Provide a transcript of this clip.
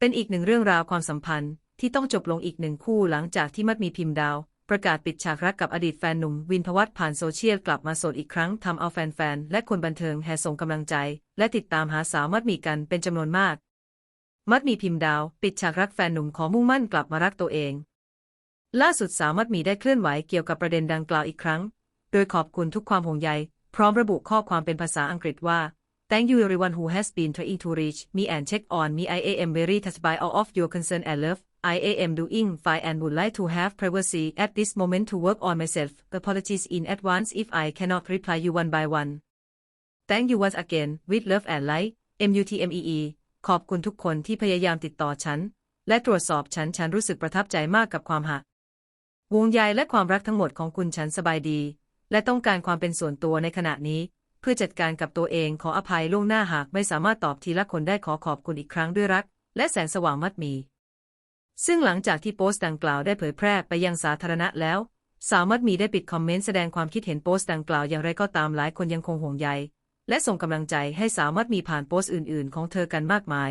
เป็นอีกหนึ่งเรื่องราวความสัมพันธ์ที่ต้องจบลงอีกหนึ่งคู่หลังจากที่มัดมีพิมพ์ดาว ประกาศปิดฉากรักกับอดีตแฟนหนุ่มวินพวัตผ่านโซเชียลกลับมาโสดอีกครั้งทำเอาแฟนๆและคนบันเทิงแห่ส่งกำลังใจ และติดตามหาสาวมัดมีกันเป็นจำนวนมาก มัดมีพิมพ์ดาว ปิดฉากรักแฟนหนุ่มขอมุ่งมั่นกลับมารักตัวเอง ล่าสุดสาวมัดมีได้เคลื่อนไหวเกี่ยวกับประเด็นดังกล่าวอีกครั้ง โดยขอบคุณทุกความห่วงใย พร้อมระบุข้อความเป็นภาษาอังกฤษว่า Thank you everyone who has been trying to reach me and check on me I am very touched by all of your concern and love I am doing fine and would like to have privacy at this moment to work on myself apologies in advance if I cannot reply you one by one Thank you once again with love and light MUTMEE ขอบคุณทุกคนที่พยายามติดต่อฉัน และตรวจสอบฉัน ฉันรู้สึกประทับใจมากกับความหักวงใยและความรักทั้งหมดของคุณฉันสบายดี และต้องการความเป็นส่วนตัวในขณะนี้ เพื่อจัดการกับตัวเองขออภัยล่วงหน้าหากไม่สามารถตอบทีละคนได้ขอขอบคุณอีกครั้งด้วยรัก และแสงสว่างมัดมี ซึ่งหลังจากที่โพสต์ดังกล่าวได้เผยแพร่ไปยังสาธารณะแล้ว สาวมัดมีได้ปิดคอมเมนต์แสดงความคิดเห็นโพสต์ดังกล่าวอย่างไรก็ตามหลายคนยังคงห่วงใย และส่งกำลังใจให้สาวมัดมีผ่านโพสต์อื่น ๆ ของเธอกันมากมาย